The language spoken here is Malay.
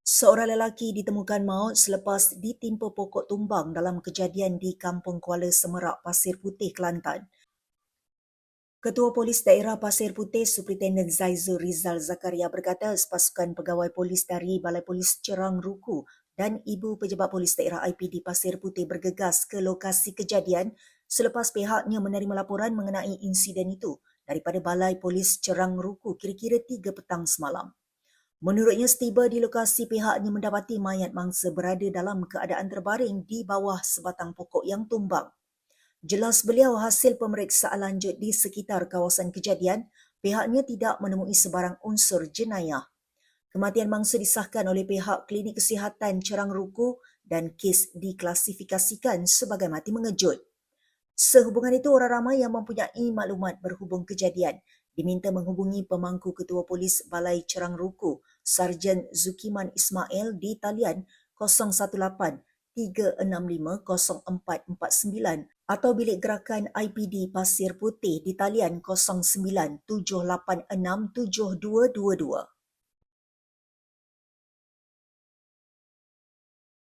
Seorang lelaki ditemukan maut selepas ditimpa pokok tumbang dalam kejadian di Kampung Kuala Semerak, Pasir Putih, Kelantan. Ketua Polis Daerah Pasir Putih, Superintendent Zaizul Rizal Zakaria berkata sepasukan pegawai polis dari Balai Polis Cerang Ruku dan Ibu Pejabat Polis Daerah IPD Pasir Putih bergegas ke lokasi kejadian selepas pihaknya menerima laporan mengenai insiden itu daripada Balai Polis Cerang Ruku kira-kira 3 petang semalam. Menurutnya, setiba di lokasi pihaknya mendapati mayat mangsa berada dalam keadaan terbaring di bawah sebatang pokok yang tumbang. Jelas beliau hasil pemeriksaan lanjut di sekitar kawasan kejadian, pihaknya tidak menemui sebarang unsur jenayah. Kematian mangsa disahkan oleh pihak Klinik Kesihatan Cerang Ruku dan kes diklasifikasikan sebagai mati mengejut. Sehubungan itu, orang ramai yang mempunyai maklumat berhubung kejadian diminta menghubungi pemangku Ketua Polis Balai Cerang Ruku Sarjan Zukiman Ismail di talian 018-365-0449 atau bilik gerakan IPD Pasir Putih di talian 09-786-7222.